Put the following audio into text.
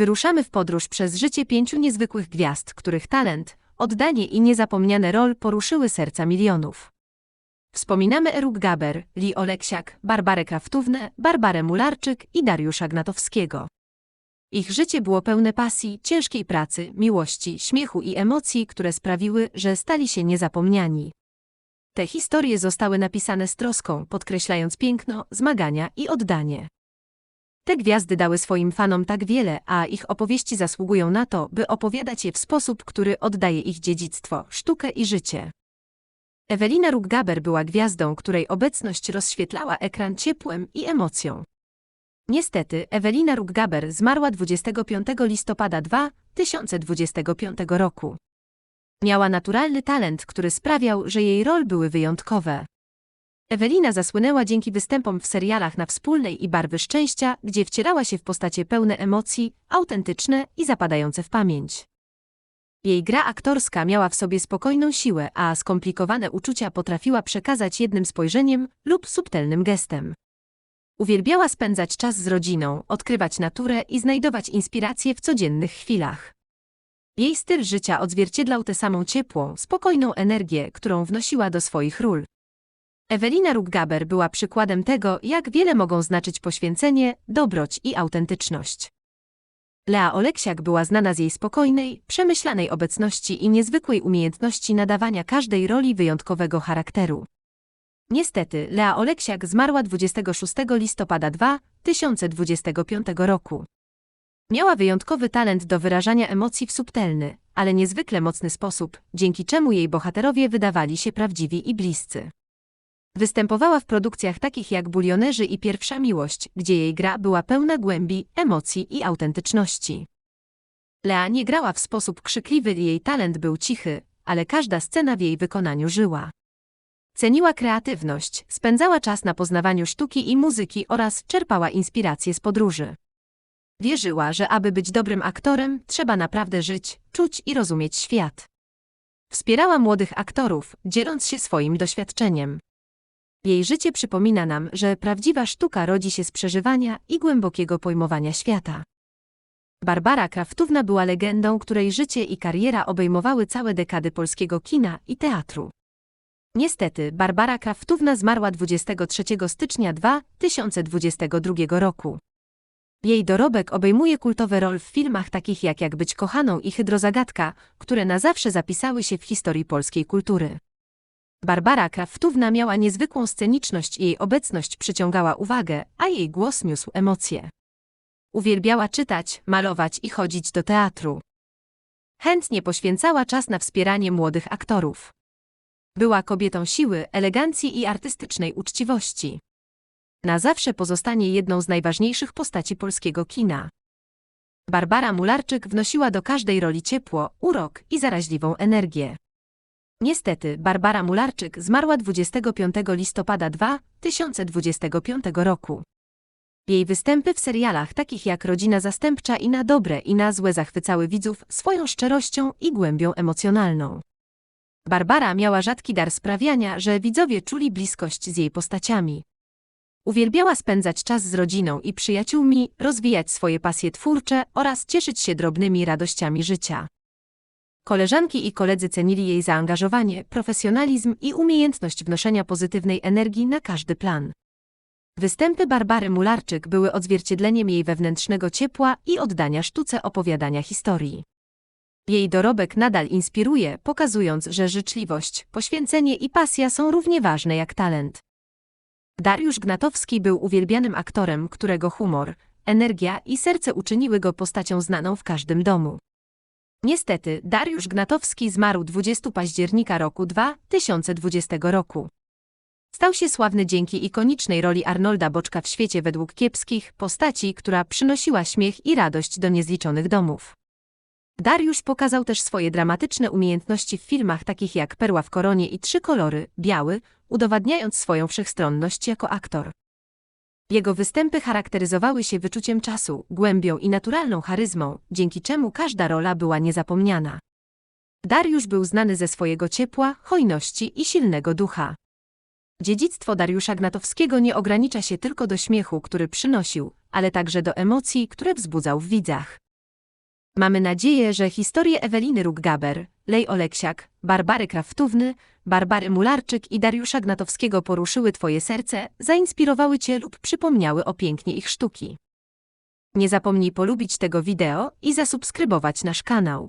Wyruszamy w podróż przez życie pięciu niezwykłych gwiazd, których talent, oddanie i niezapomniane rol poruszyły serca milionów. Wspominamy Eruk Gaber, Li Oleksiak, Barbarę Kraftówne, Barbarę Mularczyk i Dariusza Gnatowskiego. Ich życie było pełne pasji, ciężkiej pracy, miłości, śmiechu i emocji, które sprawiły, że stali się niezapomniani. Te historie zostały napisane z troską, podkreślając piękno, zmagania i oddanie. Te gwiazdy dały swoim fanom tak wiele, a ich opowieści zasługują na to, by opowiadać je w sposób, który oddaje ich dziedzictwo, sztukę i życie. Ewelina Ruggaber była gwiazdą, której obecność rozświetlała ekran ciepłem i emocją. Niestety, Ewelina Ruggaber zmarła 25 listopada 2025 roku. Miała naturalny talent, który sprawiał, że jej role były wyjątkowe. Ewelina zasłynęła dzięki występom w serialach na wspólnej i barwy szczęścia, gdzie wcierała się w postacie pełne emocji, autentyczne i zapadające w pamięć. Jej gra aktorska miała w sobie spokojną siłę, a skomplikowane uczucia potrafiła przekazać jednym spojrzeniem lub subtelnym gestem. Uwielbiała spędzać czas z rodziną, odkrywać naturę i znajdować inspiracje w codziennych chwilach. Jej styl życia odzwierciedlał tę samą ciepłą, spokojną energię, którą wnosiła do swoich ról. Ewelina Ruggaber była przykładem tego, jak wiele mogą znaczyć poświęcenie, dobroć i autentyczność. Lea Oleksiak była znana z jej spokojnej, przemyślanej obecności i niezwykłej umiejętności nadawania każdej roli wyjątkowego charakteru. Niestety, Lea Oleksiak zmarła 26 listopada 2025 roku. Miała wyjątkowy talent do wyrażania emocji w subtelny, ale niezwykle mocny sposób, dzięki czemu jej bohaterowie wydawali się prawdziwi i bliscy. Występowała w produkcjach takich jak Bulionerzy i Pierwsza Miłość, gdzie jej gra była pełna głębi, emocji i autentyczności. Lea nie grała w sposób krzykliwy i jej talent był cichy, ale każda scena w jej wykonaniu żyła. Ceniła kreatywność, spędzała czas na poznawaniu sztuki i muzyki oraz czerpała inspiracje z podróży. Wierzyła, że aby być dobrym aktorem, trzeba naprawdę żyć, czuć i rozumieć świat. Wspierała młodych aktorów, dzieląc się swoim doświadczeniem. Jej życie przypomina nam, że prawdziwa sztuka rodzi się z przeżywania i głębokiego pojmowania świata. Barbara Kraftówna była legendą, której życie i kariera obejmowały całe dekady polskiego kina i teatru. Niestety, Barbara Kraftówna zmarła 23 stycznia 2022 roku. Jej dorobek obejmuje kultowe rol w filmach takich jak Jak być kochaną i Hydrozagadka, które na zawsze zapisały się w historii polskiej kultury. Barbara Kraftówna miała niezwykłą sceniczność i jej obecność przyciągała uwagę, a jej głos niósł emocje. Uwielbiała czytać, malować i chodzić do teatru. Chętnie poświęcała czas na wspieranie młodych aktorów. Była kobietą siły, elegancji i artystycznej uczciwości. Na zawsze pozostanie jedną z najważniejszych postaci polskiego kina. Barbara Mularczyk wnosiła do każdej roli ciepło, urok i zaraźliwą energię. Niestety, Barbara Mularczyk zmarła 25 listopada 2025 roku. Jej występy w serialach takich jak Rodzina Zastępcza i Na Dobre i Na Złe zachwycały widzów swoją szczerością i głębią emocjonalną. Barbara miała rzadki dar sprawiania, że widzowie czuli bliskość z jej postaciami. Uwielbiała spędzać czas z rodziną i przyjaciółmi, rozwijać swoje pasje twórcze oraz cieszyć się drobnymi radościami życia. Koleżanki i koledzy cenili jej zaangażowanie, profesjonalizm i umiejętność wnoszenia pozytywnej energii na każdy plan. Występy Barbary Mularczyk były odzwierciedleniem jej wewnętrznego ciepła i oddania sztuce opowiadania historii. Jej dorobek nadal inspiruje, pokazując, że życzliwość, poświęcenie i pasja są równie ważne jak talent. Dariusz Gnatowski był uwielbianym aktorem, którego humor, energia i serce uczyniły go postacią znaną w każdym domu. Niestety, Dariusz Gnatowski zmarł 20 października roku 2020 roku. Stał się sławny dzięki ikonicznej roli Arnolda Boczka w świecie według kiepskich postaci, która przynosiła śmiech i radość do niezliczonych domów. Dariusz pokazał też swoje dramatyczne umiejętności w filmach takich jak Perła w koronie i Trzy kolory, biały, udowadniając swoją wszechstronność jako aktor. Jego występy charakteryzowały się wyczuciem czasu, głębią i naturalną charyzmą, dzięki czemu każda rola była niezapomniana. Dariusz był znany ze swojego ciepła, hojności i silnego ducha. Dziedzictwo Dariusza Gnatowskiego nie ogranicza się tylko do śmiechu, który przynosił, ale także do emocji, które wzbudzał w widzach. Mamy nadzieję, że historie Eweliny Ruggaber, Lej Oleksiak, Barbary Kraftówny, Barbary Mularczyk i Dariusza Gnatowskiego poruszyły Twoje serce, zainspirowały Cię lub przypomniały o pięknie ich sztuki. Nie zapomnij polubić tego wideo i zasubskrybować nasz kanał.